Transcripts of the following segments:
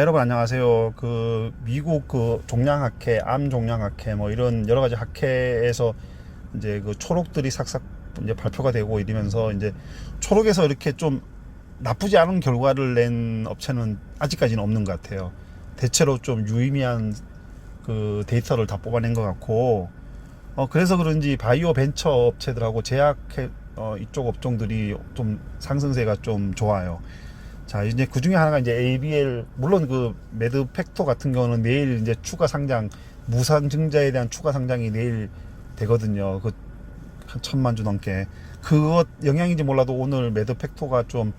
여러분 안녕하세요. 그 미국 그 종량학회, 암 종량학회 뭐 이런 여러 가지 학회에서 이제 그 초록들이 삭삭 이제 발표가 되고 이러면서 이제 초록에서 이렇게 좀 나쁘지 않은 결과를 낸 업체는 아직까지는 없는 것 같아요. 대체로 좀 유의미한 그 데이터를 다 뽑아낸 것 같고 어 그래서 그런지 바이오 벤처 업체들하고 제약 어 이쪽 업종들이 좀 상승세가 좀 좋아요. 자 이제 그 중에 하나가 이제 ABL 물론 그 매드 팩토 같은 경우는 내일 이제 추가 상장 무상 증자에 대한 추가 상장이 내일 되거든요. 그 한 천만 주 넘게 그것 영향인지 몰라도 오늘 매드 팩토가 좀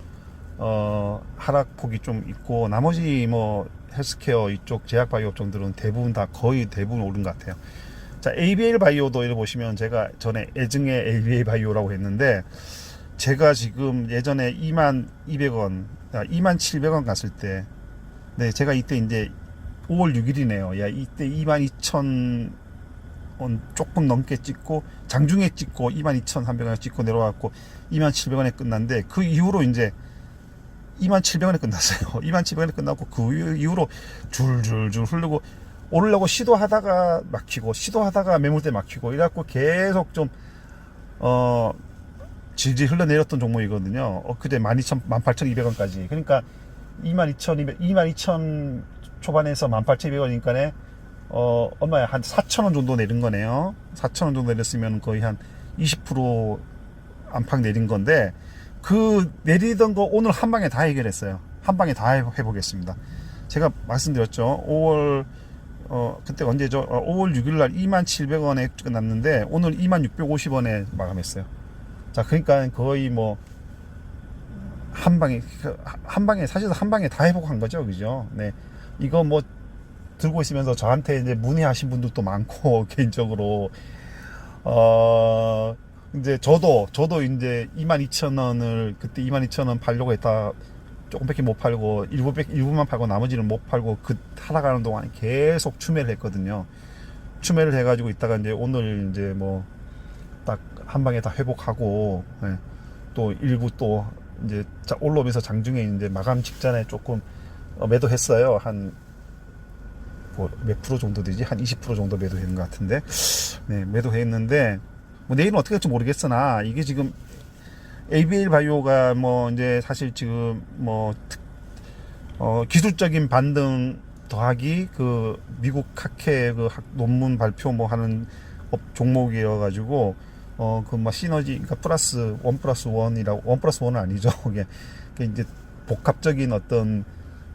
어, 하락폭이 좀 있고 나머지 뭐 헬스케어 이쪽 제약 바이오 업종들은 대부분 다 거의 대부분 오른 것 같아요. 자 ABL 바이오도 이렇게 보시면 제가 전에 애증의 ABL 바이오라고 했는데 제가 지금 예전에 2만 200원, 아, 2만 700원 갔을 때, 네, 제가 이때 이제 5월 6일이네요. 야, 이때 2만 2천 원 조금 넘게 찍고, 장중에 찍고, 2만 2,300원 찍고 내려왔고, 2만 700원에 끝났는데, 그 이후로 이제 2만 700원에 끝났어요. 2만 700원에 끝났고, 그 이후로 줄줄줄 흐르고, 오르려고 시도하다가 막히고, 시도하다가 매물대 막히고, 이래갖고 계속 좀, 어, 질질 흘러내렸던 종목이거든요. 엊그제 12,000, 18,200원까지. 그러니까 22,200, 22,000 초반에서 18,200원이니까네, 어, 얼마야? 한 4,000원 정도 내린 거네요. 4,000원 정도 내렸으면 거의 한 20% 안팎 내린 건데, 그 내리던 거 오늘 한 방에 다 해결했어요. 한 방에 다 해- 해보겠습니다. 제가 말씀드렸죠. 5월, 어, 그때 언제죠? 어, 5월 6일 날 27,000원에 끝났는데, 오늘 26,50원에 마감했어요. 자, 그러니까 거의 뭐, 한 방에, 한 방에, 사실 한 방에 다 회복한 거죠. 그죠? 네. 이거 뭐, 들고 있으면서 저한테 이제 문의하신 분들도 많고, 개인적으로. 어, 이제 저도, 저도 이제 22,000원을, 그때 22,000원 팔려고 했다. 조금밖에 못 팔고, 일부, 일부만 팔고, 나머지는 못 팔고, 그, 타락하는 동안 계속 추매를 했거든요. 추매를 해가지고 있다가 이제 오늘 이제 뭐, 딱 한 방에 다 회복하고 예. 또 일부 또 이제 자- 올라오면서 장중에 이제 마감 직전에 조금 어, 매도했어요. 한뭐몇 프로 정도 되지? 한 20% 정도 매도했는 것 같은데. 네 매도했는데 뭐 내일은 어떻게 될지 모르겠으나 이게 지금 ABL 바이오가 뭐 이제 사실 지금 뭐 특- 어, 기술적인 반등 더하기 그 미국 학회 그 학- 논문 발표 뭐 하는 업 종목이어 가지고 어 그 막 시너지 그러니까 플러스 원 플러스 원이라고 원 플러스 원은 아니죠 그게 그게 이제 복합적인 어떤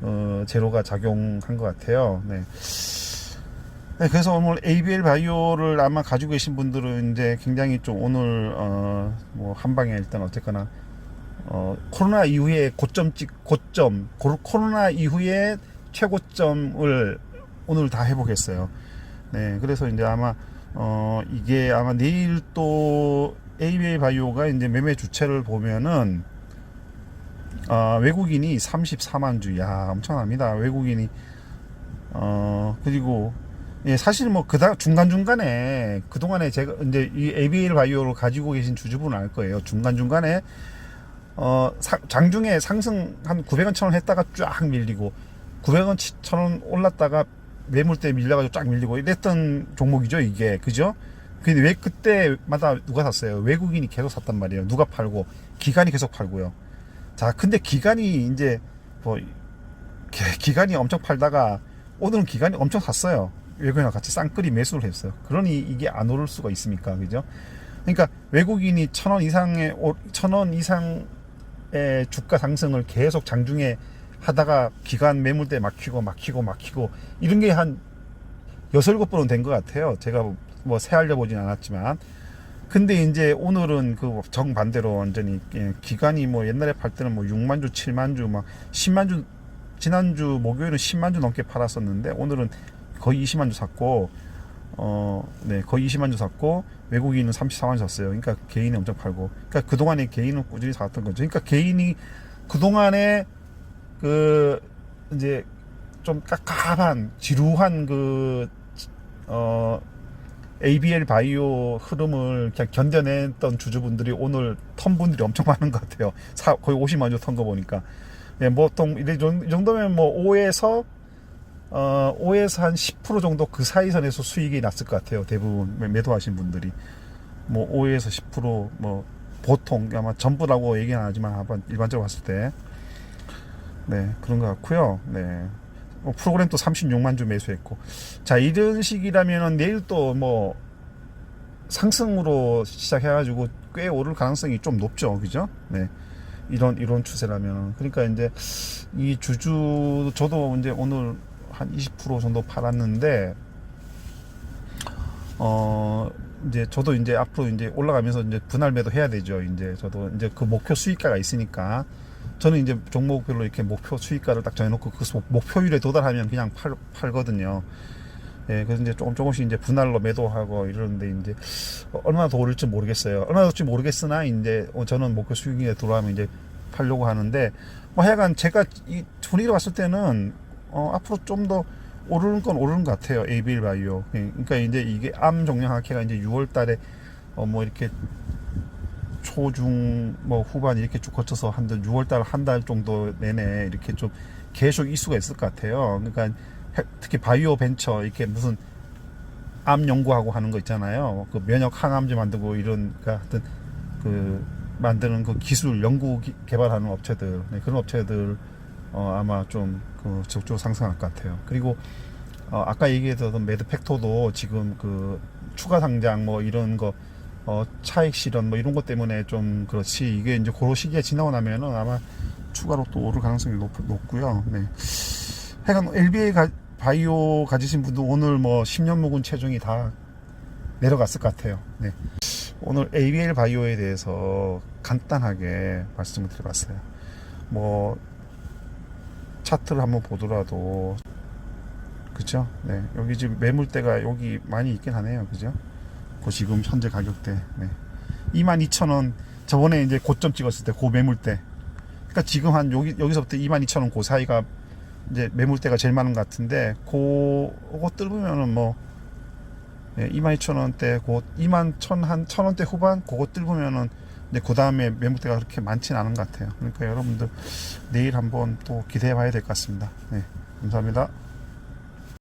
어 재료가 작용한 것 같아요 네. 네, 그래서 오늘 ABL 바이오를 아마 가지고 계신 분들은 이제 굉장히 좀 오늘 어 뭐 한 방에 일단 어쨌거나 어 코로나 이후에 고점 찍 고점 고- 코로나 이후에 최고점을 오늘 다 해보겠어요. 네, 그래서 이제 아마 어 이게 아마 내일 또 ABA 바이오가 이제 매매 주체를 보면은 아 외국인이 34만 주, 야 엄청납니다. 외국인이 어 그리고 예 사실 뭐 그다 중간 중간에 그 동안에 제가 이제 이 ABA 바이오를 가지고 계신 주주분은 알 거예요. 중간 중간에 어 사- 장중에 상승 한 900원 1000원 했다가 쫙 밀리고 900원 1000원 올랐다가 매물대 밀려가지고 쫙 밀리고 이랬던 종목이죠 이게 그죠? 근데 왜 그때마다 누가 샀어요? 외국인이 계속 샀단 말이에요. 누가 팔고 기관이 계속 팔고요. 자 근데 기관이 이제 뭐 기- 기관이 엄청 팔다가 오늘은 기관이 엄청 샀어요. 외국인과 같이 쌍끌이 매수를 했어요. 그러니 이게 안 오를 수가 있습니까? 그죠? 그러니까 외국인이 천 원 이상의 천 원 이상의 주가 상승을 계속 장중에 하다가 기간 매물대 막히고 막히고 막히고 이런 게 한 여섯 일곱 번은 된 것 같아요. 제가 뭐 세알려 보진 않았지만 근데 이제 오늘은 그 정반대로 완전히 예, 기간이 뭐 옛날에 팔 때는 뭐 6만 주, 7만 주, 막 10만 주 지난주 목요일은 10만 주 넘게 팔았었는데 오늘은 거의 20만 주 샀고 어, 네, 거의 20만 주 샀고 외국인은 34만 주 샀어요. 그러니까 개인이 엄청 팔고. 그러니까 그동안에 개인은 꾸준히 샀던 거죠. 그러니까 개인이 그동안에 그 이제 좀 깝깝한 지루한 그 어, ABL 바이오 흐름을 그냥 견뎌냈던 주주분들이 오늘 턴 분들이 엄청 많은 것 같아요. 사, 거의 50만 주 턴 거 보니까. 예, 보통 이래 정도면 뭐 5에서 어, 5에서 한 10% 정도 그 사이선에서 수익이 났을 것 같아요. 대부분 매- 매도하신 분들이 뭐 5에서 10%뭐 보통 아마 전부라고 얘기는 안 하지만 한번 일반적으로 봤을 때 네, 그런 것 같고요. 네. 뭐 프로그램 또 36만 주 매수했고. 자, 이런 식이라면은 내일 또 뭐 상승으로 시작해가지고 꽤 오를 가능성이 좀 높죠. 그죠? 네. 이런, 이런 추세라면. 그러니까 이제 이 주주, 저도 이제 오늘 한 20% 정도 팔았는데, 어, 이제 저도 이제 앞으로 이제 올라가면서 이제 분할 매도 해야 되죠. 이제 저도 이제 그 목표 수익가가 있으니까 저는 이제 종목별로 이렇게 목표 수익가를 딱 정해놓고 그 소- 목표율에 도달하면 그냥 팔, 팔거든요. 예, 그래서 이제 조금 조금씩 이제 분할로 매도하고 이러는데 이제 어, 얼마나 더 오를지 모르겠어요. 얼마나 더 올지 모르겠으나 이제 어, 저는 목표 수익에 들어가면 이제 팔려고 하는데 뭐 하여간 제가 이 분위기로 봤을 때는 어, 앞으로 좀 더 오르는 건 오르는 것 같아요. ABL 바이오. 예, 그러니까 이제 이게 암 종양학회가 이제 6월 달에 어, 뭐 이렇게 초중 뭐 후반 이렇게 쭉 거쳐서 한 6월 달 한 달 정도 내내 이렇게 좀 계속 이수가 있을 것 같아요. 그러니까 해- 특히 바이오 벤처 이렇게 무슨 암 연구하고 하는 거 있잖아요. 그 면역 항암제 만들고 이런 그 하여튼 그 만드는 그 기술 연구 기- 개발하는 업체들 네, 그런 업체들 어, 아마 좀그 적극적으로 상승할 것 같아요. 그리고 어, 아까 얘기했던 매드팩토도 지금 그 추가 상장 뭐 이런 거 어, 차익 실현 뭐 이런 것 때문에 좀 그렇지 이게 이제 그런 시기에 지나고 나면은 아마 추가로 또 오를 가능성이 높, 높고요. 네. 하여간 LBA 가, 바이오 가지신 분도 오늘 뭐 10년 묵은 체중이 다 내려갔을 것 같아요. 네. 오늘 ABL 바이오에 대해서 간단하게 말씀을 드려봤어요. 뭐 차트를 한번 보더라도 그죠? 네. 여기 지금 매물대가 여기 많이 있긴 하네요. 그죠? 그 지금 현재 가격대. 네. 22,000원 저번에 이제 고점 찍었을 때그 매물대. 그러니까 지금 한 여기 여기서부터 22,000원 그 사이가 이제 매물대가 제일 많은 것 같은데 그거 뚫으면은 뭐 예, 22,000원대 그21,000한 1,000원대 후반 그거 뚫으면은 이제 그 다음에 매물대가 그렇게 많지는 않은 것 같아요. 그러니까 여러분들 내일 한번 또 기대해 봐야 될 것 같습니다. 네. 감사합니다.